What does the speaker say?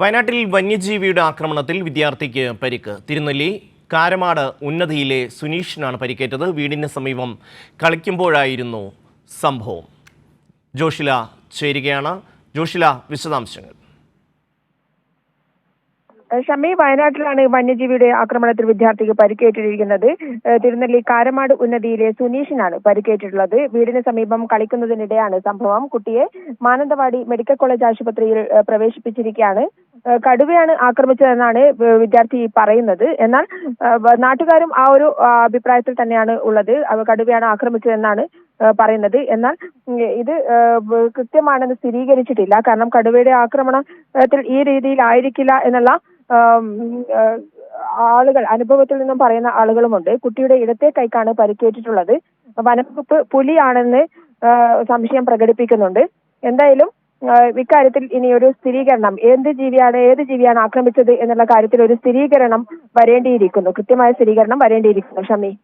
വയനാട്ടിൽ വന്യജീവിയുടെ ആക്രമണത്തിൽ വിദ്യാർത്ഥിക്ക് പരിക്ക്. തിരുനെല്ലി കാരമാട് ഉന്നതിയിലെ സുനീഷിനാണ് പരിക്കേറ്റത്. വീടിന് സമീപം കളിക്കുമ്പോഴായിരുന്നു സംഭവം. ജോഷില ചേരുകയാണ്. ജോഷില വിശദാംശങ്ങൾ. ഷമി വയനാട്ടിലാണ് വന്യജീവിയുടെ ആക്രമണത്തിൽ വിദ്യാർത്ഥിക്ക് പരിക്കേറ്റിരിക്കുന്നത്. തിരുനെല്ലി കാരമാട് ഉന്നതിയിലെ സുനീഷിനാണ് പരിക്കേറ്റിട്ടുള്ളത്. വീടിന് സമീപം കളിക്കുന്നതിനിടെയാണ് സംഭവം. കുട്ടിയെ മാനന്തവാടി മെഡിക്കൽ കോളേജ് ആശുപത്രിയിൽ പ്രവേശിപ്പിച്ചിരിക്കുകയാണ്. കടുവയാണ് ആക്രമിച്ചതെന്നാണ് വിദ്യാർത്ഥി പറയുന്നത്. എന്നാൽ നാട്ടുകാരും ആ ഒരു അഭിപ്രായത്തിൽ തന്നെയാണ് ഉള്ളത്. അവ കടുവയാണ് ആക്രമിച്ചതെന്നാണ് പറയുന്നത്. എന്നാൽ ഇത് കൃത്യമാണെന്ന് സ്ഥിരീകരിച്ചിട്ടില്ല. കാരണം കടുവയുടെ ആക്രമണത്തിൽ ഈ രീതിയിലായിരിക്കില്ല എന്നുള്ള ആളുകൾ അനുഭവത്തിൽ നിന്നും പറയുന്ന ആളുകളുമുണ്ട്. കുട്ടിയുടെ ഇടത്തെ കൈക്കാണ് പരിക്കേറ്റിട്ടുള്ളത്. വനംവകുപ്പ് പുലിയാണെന്ന് സംശയം പ്രകടിപ്പിക്കുന്നുണ്ട്. എന്തായാലും ഇക്കാര്യത്തിൽ ഇനി ഒരു സ്ഥിരീകരണം. എന്ത് ജീവിയാണ് ഏത് ജീവിയാണ് ആക്രമിച്ചത് എന്നുള്ള കാര്യത്തിൽ ഒരു സ്ഥിരീകരണം വരേണ്ടിയിരിക്കുന്നു. കൃത്യമായ സ്ഥിരീകരണം വരേണ്ടിയിരിക്കുന്നു ഷമി.